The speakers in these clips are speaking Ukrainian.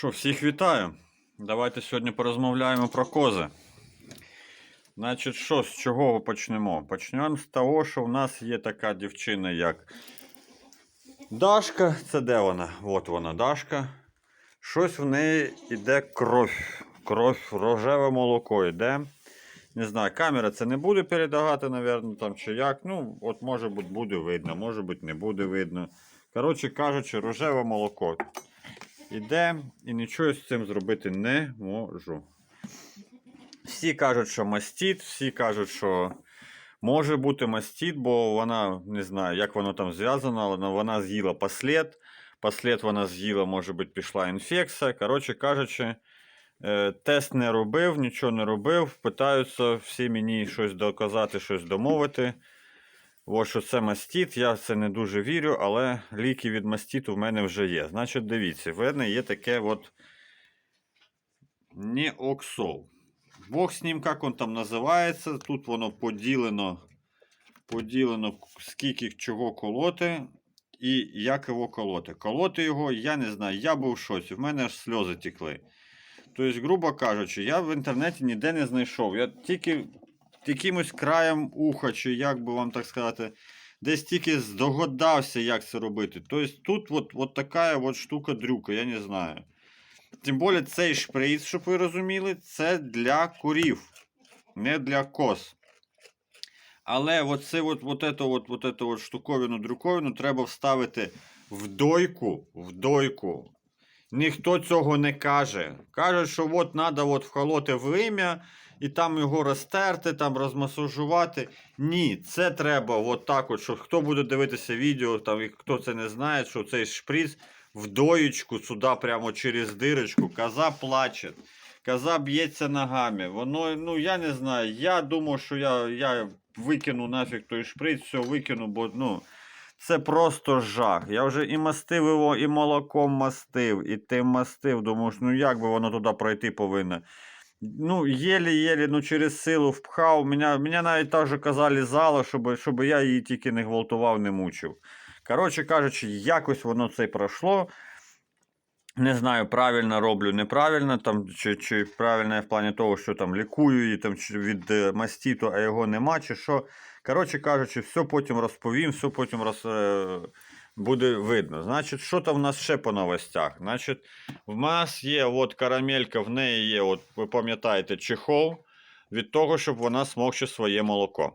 Що, всіх вітаю. Давайте сьогодні порозмовляємо про кози. Значить, що, з чого почнемо? Почнемо з того, що в нас є така дівчина, як Дашка. Це де вона? От вона, Дашка. Щось в неї йде кров. Кров, рожеве молоко йде. Не знаю, камера це не буде передавати, напевно, там чи як. Ну, от може бути буде видно, може бути не буде видно. Коротше кажучи, рожеве молоко іде і нічого з цим зробити не можу. Всі кажуть, що мастіт, всі кажуть, що може бути мастіт, бо вона не знаю, як воно там зв'язано, але вона з'їла послід. Послід вона з'їла, може бути, пішла інфекція. Коротше кажучи, е, тест не робив, нічого не робив. Питаються всі мені щось доказати, щось домовити. Ось що це мастіт, я в це не дуже вірю, але ліки від мастіту в мене вже є. Значить, дивіться, в мене є таке от неоксол. Бог з ним, як він там називається. Тут воно поділено, поділено скільки чого колоти і як його колоти. Колоти його, я не знаю, я був шоці, в мене аж сльози текли. Тобто, грубо кажучи, я в інтернеті ніде не знайшов. Я тільки якимось краєм уха, чи як би вам так сказати, десь тільки здогадався, як це робити. Тобто тут от, от така от штука-дрюка, я не знаю. Тим більше цей шприц, щоб ви розуміли, це для курів, не для коз. Але оце от, от, от, от, ету от штуковину друковину треба вставити в дойку. В дойку. Ніхто цього не каже. Кажуть, що от треба от вколоти вим'я і там його розтерти, там розмасажувати. Ні, це треба от так от, що хто буде дивитися відео, там, і хто це не знає, що цей шприц в доєчку сюди прямо через дирочку. Коза плаче. Коза б'ється ногами. Воно, ну я не знаю. Я думав, що я, я викину нафіг той шприц, все викину, бо ну. Це просто жах. Я вже і мастив його, і молоком мастив, і тим мастив. Думаю, ну як би воно туди пройти повинно. Ну, єлі-єлі, ну через силу впхав. Мене, мене навіть так же казали зала, щоб, щоб я її тільки не гвалтував, не мучив. Коротше кажучи, якось воно це пройшло. Не знаю, правильно роблю, неправильно, там, чи, чи правильно я в плані того, що там лікую її там, чи від е, мастіту, а його нема, чи що. Коротше кажучи, все потім розповім, все потім роз, е, буде видно. Значить, що там в нас ще по новостях? Значить, в нас є от карамелька, в неї є, от, ви пам'ятаєте, чехол від того, щоб вона смокче своє молоко.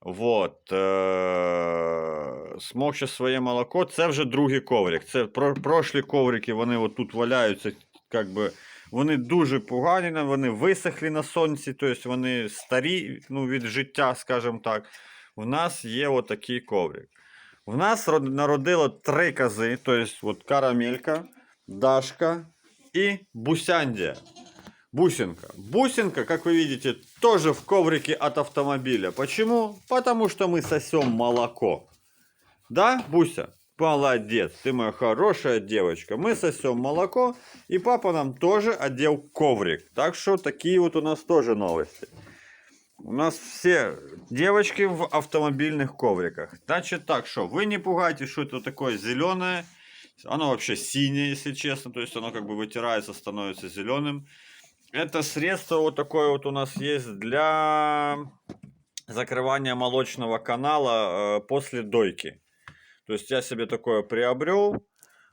Вот, е- смокче своє молоко, це вже другий коврик. Це про- прошлі коврики, вони от тут валяються, як би, вони дуже погані, вони висохлі на сонці, тобто вони старі ну, від життя, скажімо так. У нас є отакий коврик. В нас народило три кози, тобто от карамелька, Дашка і Бусяндія. Бусинка. Бусинка, как вы видите, тоже в коврике от автомобиля. Почему? Потому что мы сосем молоко. Да, Буся? Молодец, ты моя хорошая девочка. Мы сосем молоко, и папа нам тоже одел коврик. Так что такие вот у нас тоже новости. У нас все девочки в автомобильных ковриках. Значит так, что вы не пугайтесь, что это такое зеленое. Оно вообще синее, если честно. То есть оно как бы вытирается, становится зеленым. Это средство вот такое вот у нас есть для закрывания молочного канала э, после дойки. То есть я себе такое приобрел.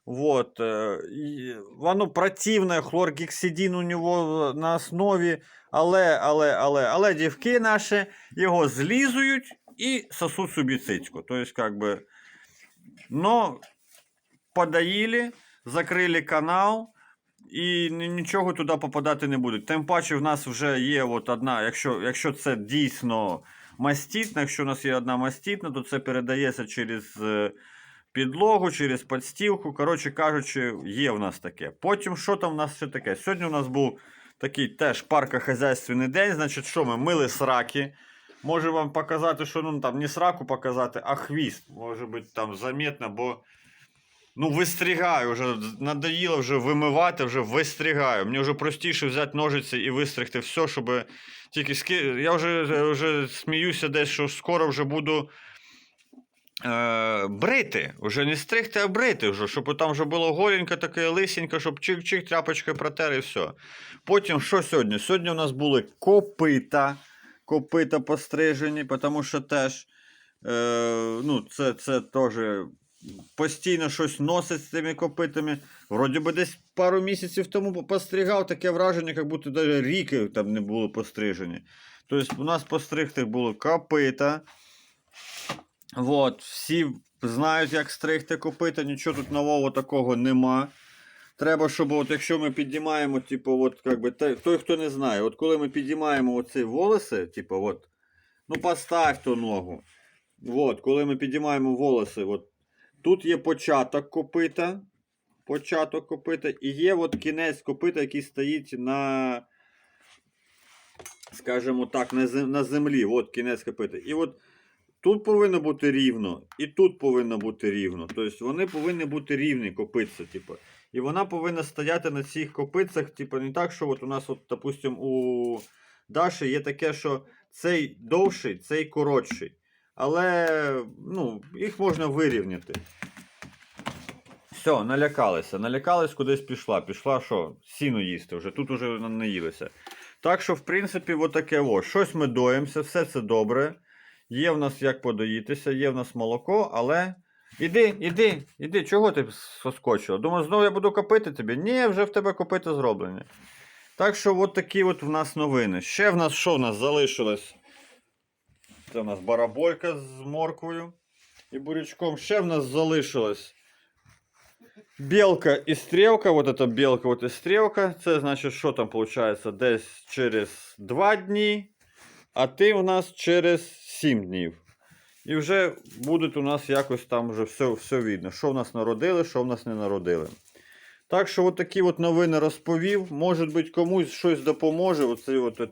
Вот. э, и оно противное, хлоргексидин у него на основі. Але, але, але, але дівки наші його злізують і сосуть собі цицьку. Тобто, как бы, но подаїли, закрили канал, і нічого туди попадати не буде. Тим паче в нас вже є от одна, якщо, якщо це дійсно мастітна, якщо у нас є одна мастітна, то це передається через е, підлогу, через підстілку. Коротше кажучи, є в нас таке. Потім, що там в нас ще таке? Сьогодні у нас був такий теж паркохозяйственний день. Значить, що ми мили сраки. Можу вам показати, що ну там не сраку показати, а хвіст. Може бути там заметно, бо. Ну, вистрігаю, вже надоїло вже вимивати, вже вистрігаю. Мені вже простіше взяти ножиці і вистригти все, щоб тільки ски... Я вже, вже сміюся десь, що скоро вже буду е, брити. Уже не стригти, а брити, вже, щоб там вже було голенько, таке лисенько, щоб чих-чих, тряпочкою протер і все. Потім, що сьогодні? Сьогодні у нас були копита. Копита пострижені, тому що теж е, ну, це, це теж постійно щось носить з цими копитами. Вроді би десь пару місяців тому постригав, таке враження, як будто навіть ріки там не було пострижені. Тобто у нас постригтих було копита. Вот, всі знають, як стригти копита, нічого тут нового такого нема. Треба, щоб от якщо ми підіймаємо, типу, от, как би, той, хто не знає, от коли ми підіймаємо оці волоси, типу, от, ну постав ту ногу. От, коли ми підіймаємо волоси, от, тут є початок копита, початок копита, і є от кінець копита, який стоїть на, скажімо так, на, землі. От кінець копита. І от тут повинно бути рівно, і тут повинно бути рівно. Тобто вони повинні бути рівні копитця, типу. І вона повинна стояти на цих копицях, типу, не так, що от у нас, от, допустим, у Даші є таке, що цей довший, цей коротший. Але ну, їх можна вирівняти. Все, налякалися. Налякались, кудись пішла. Пішла що? Сіно їсти вже. Тут уже наїлися. Так що, в принципі, отаке о. Щось ми доїмося, все це добре. Є в нас як подоїтися, є в нас молоко, але. Іди, іди, іди, чого ти соскочила? Думаю, знову я буду копити тобі? Ні, вже в тебе копити зроблені. Так що, от такі от в нас новини. Ще в нас що в нас залишилось? Це в нас бараболька з морквою і бурячком. Ще в нас залишилось білка і стрілка. От эта білка, от і стрілка. Це значить, що там виходить? Десь через 2 дні, а ти у нас через 7 днів. І вже буде у нас якось там вже все, все видно, що в нас народили, що в нас не народили. Так що от такі от новини розповів. Може бути комусь щось допоможе. Оці от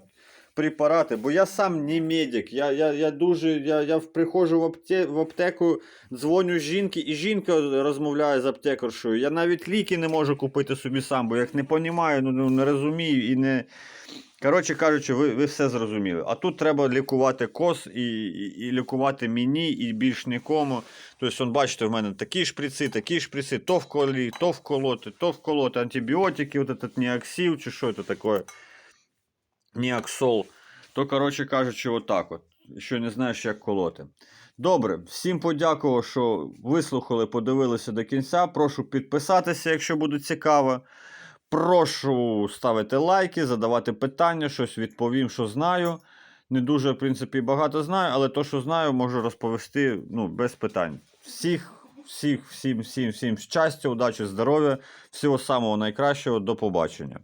препарати. Бо я сам не медик. Я, я, я дуже я, я приходжу в, апте, в аптеку, дзвоню жінки, і жінка розмовляє з аптекаршою. Я навіть ліки не можу купити собі сам, бо я їх не розумію, ну, ну, не розумію і не. Коротше кажучи, ви, ви все зрозуміли. А тут треба лікувати кос і, і, і лікувати мені, і більш нікому. Тобто, он, бачите, в мене такі шприци, такі шприци, то вколі, то вколоти, то вколоти антибіотики, от этот неоксил, чи що це таке, неоксол. То, коротше кажучи, отак от. Що не знаєш, як колоти. Добре, всім подякував, що вислухали, подивилися до кінця. Прошу підписатися, якщо буде цікаво. Прошу ставити лайки, задавати питання, щось відповім, що знаю. Не дуже, в принципі, багато знаю, але то, що знаю, можу розповісти ну, без питань. Всіх, всіх, всім, всім, всім щастя, удачі, здоров'я, всього самого найкращого, до побачення.